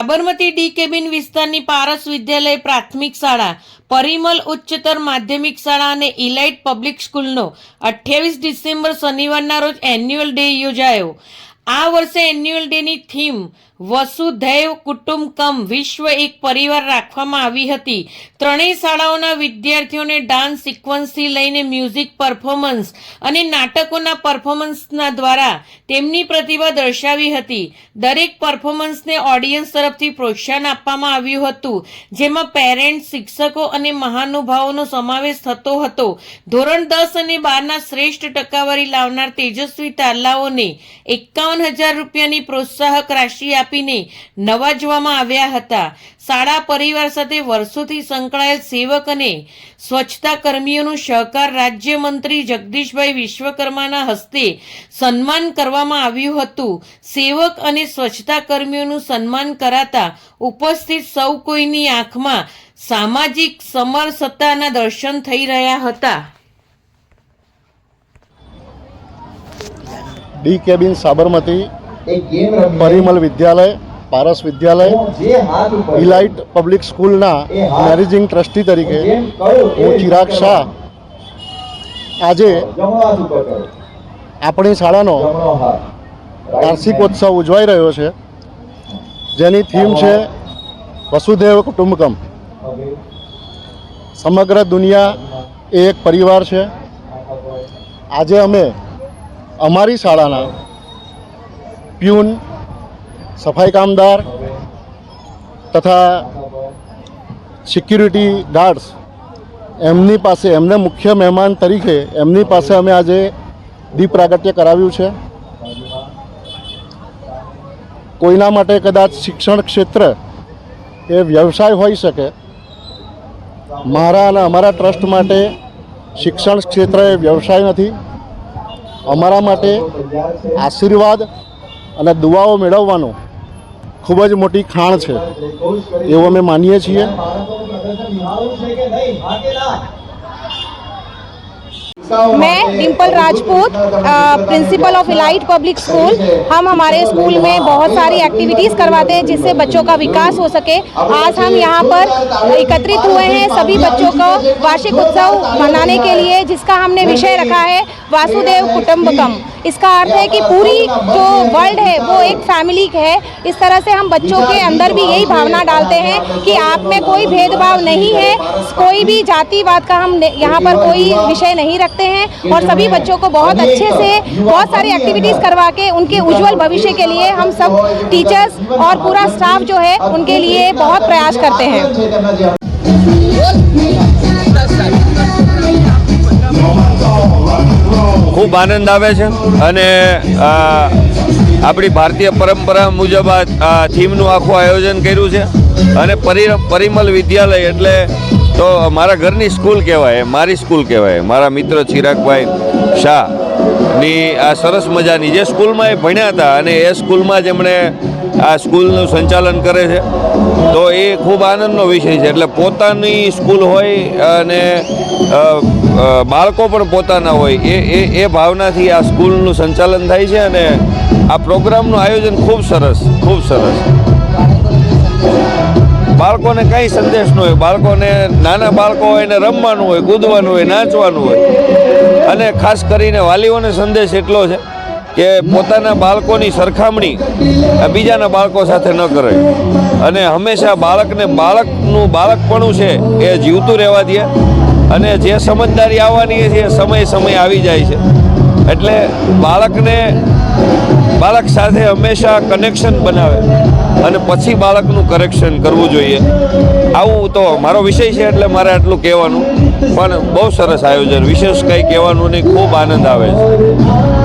Sabarmati D cabin વિસ્તારની પારસ વિદ્યાલય પ્રાથમિક શાળા, પરિમલ ઉચ્ચતર માધ્યમિક શાળા અને ઇલાઇટ પબ્લિક સ્કૂલનો અઠ્યાવીસ ડિસેમ્બર શનિવારના રોજ એન્યુઅલ ડે યોજાયો. આ વર્ષે એન્યુઅલ ડેની થીમ વસુધૈવ કુટુંબકમ વિશ્વ એક પરિવાર રાખવામાં આવી હતી. ત્રણેય શાળાઓના વિદ્યાર્થીઓને ડાન્સ સિક્વન્સથી લઈને મ્યુઝિક પરફોર્મન્સ અને નાટકોના પરફોર્મન્સના દ્વારા તેમની પ્રતિભા દર્શાવી હતી. દરેક પરફોર્મન્સને ઓડિયન્સ તરફથી પ્રોત્સાહન આપવામાં આવ્યું હતું, જેમાં પેરેન્ટ્સ શિક્ષકો અને મહાનુભાવોનો સમાવેશ થતો હતો. ધોરણ દસ અને બારના શ્રેષ્ઠ ટકાવારી લાવનાર તેજસ્વી તાલાઓને એકાવન હજાર રૂપિયાની પ્રોત્સાહક રાશિ આપીને નવાજવામાં આવ્યા હતા. શાળા પરિવાર સાથે વર્ષોથી સંકળાયેલ સેવક અને સ્વચ્છતા કર્મીઓનું સહકાર રાજ્યમંત્રી જગદીશભાઈ વિશ્વકર્માના હસ્તે સન્માન કરવામાં આવ્યું હતું. સેવક અને સ્વચ્છતા કર્મીઓનું સન્માન કરાતા ઉપસ્થિત સૌ કોઈની આંખમાં સામાજિક સમરસતાના દર્શન થઈ રહ્યા હતા. D cabin Sabarmati Parimal Vidyalaya Paras Vidyalaya Elite public સ્કૂલના મેનેજિંગ ટ્રસ્ટી તરીકે હું ચિરાગ શાહ. આજે આપણી શાળાનો વાર્ષિકોત્સવ ઉજવાઈ રહ્યો છે. જેની થીમ છે વસુદેવ કુટુંબકમ. સમગ્ર દુનિયા એ એક પરિવાર છે. આજે અમે અમારી શાળાના પ્યુન, સફાઈ કામદાર તથા સિક્યુરિટી ગાર્ડ્સ, એમની પાસે, એમને મુખ્ય મહેમાન તરીકે એમની પાસે અમે આજે દીપ પ્રાગટ્ય કરાવ્યું છે. કોઈના માટે કદાચ શિક્ષણ ક્ષેત્ર એ વ્યવસાય હોઈ શકે, મારા અને અમારા ટ્રસ્ટ માટે શિક્ષણ ક્ષેત્ર એ વ્યવસાય નથી. અમારા માટે આશીર્વાદ અને દુઆઓ મેળવવાનું ખૂબ જ મોટી ખાણ છે એવું અમે માનીએ છીએ બાળકોનું પ્રદર્શન નિહાળવું છે કે નહીં હા કે ના मैं Dimple Rajput principal of elite public school हम हमारे स्कूल में बहुत सारी एक्टिविटीज़ करवाते हैं जिससे बच्चों का विकास हो सके आज हम यहाँ पर एकत्रित हुए हैं सभी बच्चों को वार्षिक उत्सव मनाने के लिए जिसका हमने विषय रखा है वासुदेव कुटुम्बकम इसका अर्थ है कि पूरी जो वर्ल्ड है वो एक फैमिली है। इस तरह से हम बच्चों के अंदर भी यही भावना डालते हैं कि आप में कोई भेदभाव नहीं है। कोई भी जातिवाद का हम यहाँ पर कोई विषय नहीं रखते हैं और सभी बच्चों को बहुत अच्छे से बहुत सारी एक्टिविटीज़ करवा के उनके उज्जवल भविष्य के लिए हम सब टीचर्स और पूरा स्टाफ जो है उनके लिए बहुत प्रयास करते हैं। ખૂબ આનંદ આવે છે અને આપણી ભારતીય પરંપરા મુજબ આ થીમનું આખું આયોજન કર્યું છે અને પરી, પરિમલ વિદ્યાલય એટલે તો મારા ઘરની સ્કૂલ કહેવાય, મારી સ્કૂલ કહેવાય. મારા મિત્ર ચિરાગભાઈ શાહ ની આ સરસ મજાની જે સ્કૂલમાં એ ભણ્યા હતા અને એ સ્કૂલમાં જ એમણે આ સ્કૂલનું સંચાલન કરે છે. તો એ ખૂબ આનંદનો વિષય છે. એટલે પોતાની સ્કૂલ હોય અને બાળકો પણ પોતાના હોય, એ એ એ ભાવનાથી આ સ્કૂલનું સંચાલન થાય છે અને આ પ્રોગ્રામનું આયોજન ખૂબ સરસ ખૂબ સરસ. બાળકોને કાંઈ સંદેશ ન હોય. બાળકોને, નાના બાળકો હોય એને રમવાનું હોય, કૂદવાનું હોય, નાચવાનું હોય. અને ખાસ કરીને વાલીઓને સંદેશ એટલો છે કે પોતાના બાળકોની સરખામણી બીજાના બાળકો સાથે ન કરે. અને હંમેશા બાળકને બાળકનું બાળકપણું છે એ જીવતું રહેવા દે. અને જે સમજદારી આવવાની છે એ સમય સમય આવી જાય છે. એટલે બાળકને બાળક સાથે હંમેશા કનેક્શન બનાવે અને પછી બાળકનું કરેક્શન કરવું જોઈએ. આવું તો મારો વિષય છે એટલે મારે આટલું કહેવાનું. પણ બહુ સરસ આયોજન. વિશેષ કંઈ કહેવાનું નહીં ખૂબ આનંદ આવે છે.